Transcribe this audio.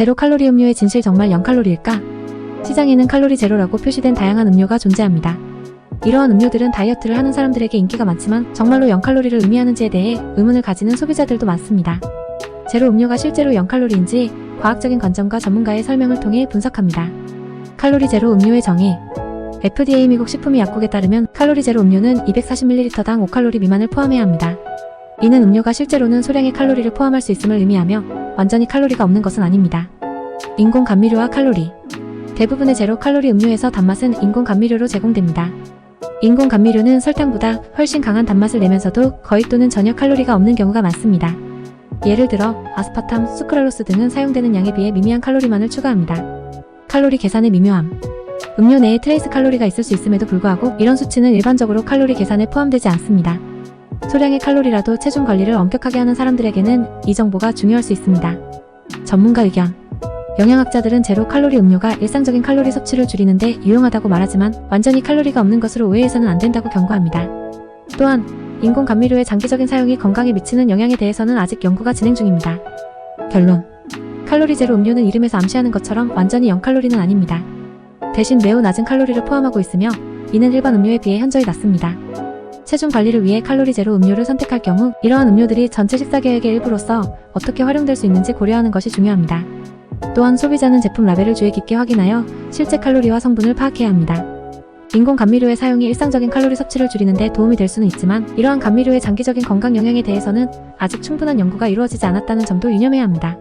제로 칼로리 음료의 진실 정말 0칼로리일까? 시장에는 칼로리 제로라고 표시된 다양한 음료가 존재합니다. 이러한 음료들은 다이어트를 하는 사람들에게 인기가 많지만 정말로 0칼로리를 의미하는지에 대해 의문을 가지는 소비자들도 많습니다. 제로 음료가 실제로 0칼로리인지 과학적인 관점과 전문가의 설명을 통해 분석합니다. 칼로리 제로 음료의 정의 FDA 미국 식품의 약국에 따르면 칼로리 제로 음료는 240ml당 5칼로리 미만을 포함해야 합니다. 이는 음료가 실제로는 소량의 칼로리를 포함할 수 있음을 의미하며 완전히 칼로리가 없는 것은 아닙니다. 인공 감미료와 칼로리 대부분의 제로 칼로리 음료에서 단맛은 인공 감미료로 제공됩니다. 인공 감미료는 설탕보다 훨씬 강한 단맛을 내면서도 거의 또는 전혀 칼로리가 없는 경우가 많습니다. 예를 들어 아스파탐, 수크랄로스 등은 사용되는 양에 비해 미미한 칼로리만을 추가합니다. 칼로리 계산의 미묘함 음료 내에 트레이스 칼로리가 있을 수 있음에도 불구하고 이런 수치는 일반적으로 칼로리 계산에 포함되지 않습니다. 소량의 칼로리라도 체중 관리를 엄격하게 하는 사람들에게는 이 정보가 중요할 수 있습니다. 전문가 의견 영양학자들은 제로 칼로리 음료가 일상적인 칼로리 섭취를 줄이는데 유용하다고 말하지만 완전히 칼로리가 없는 것으로 오해해서는 안 된다고 경고합니다. 또한 인공 감미료의 장기적인 사용이 건강에 미치는 영향에 대해서는 아직 연구가 진행 중입니다. 결론 칼로리 제로 음료는 이름에서 암시하는 것처럼 완전히 0칼로리는 아닙니다. 대신 매우 낮은 칼로리를 포함하고 있으며 이는 일반 음료에 비해 현저히 낮습니다. 체중 관리를 위해 칼로리 제로 음료를 선택할 경우 이러한 음료들이 전체 식사 계획의 일부로서 어떻게 활용될 수 있는지 고려하는 것이 중요합니다. 또한 소비자는 제품 라벨을 주의 깊게 확인하여 실제 칼로리와 성분을 파악해야 합니다. 인공 감미료의 사용이 일상적인 칼로리 섭취를 줄이는 데 도움이 될 수는 있지만 이러한 감미료의 장기적인 건강 영향에 대해서는 아직 충분한 연구가 이루어지지 않았다는 점도 유념해야 합니다.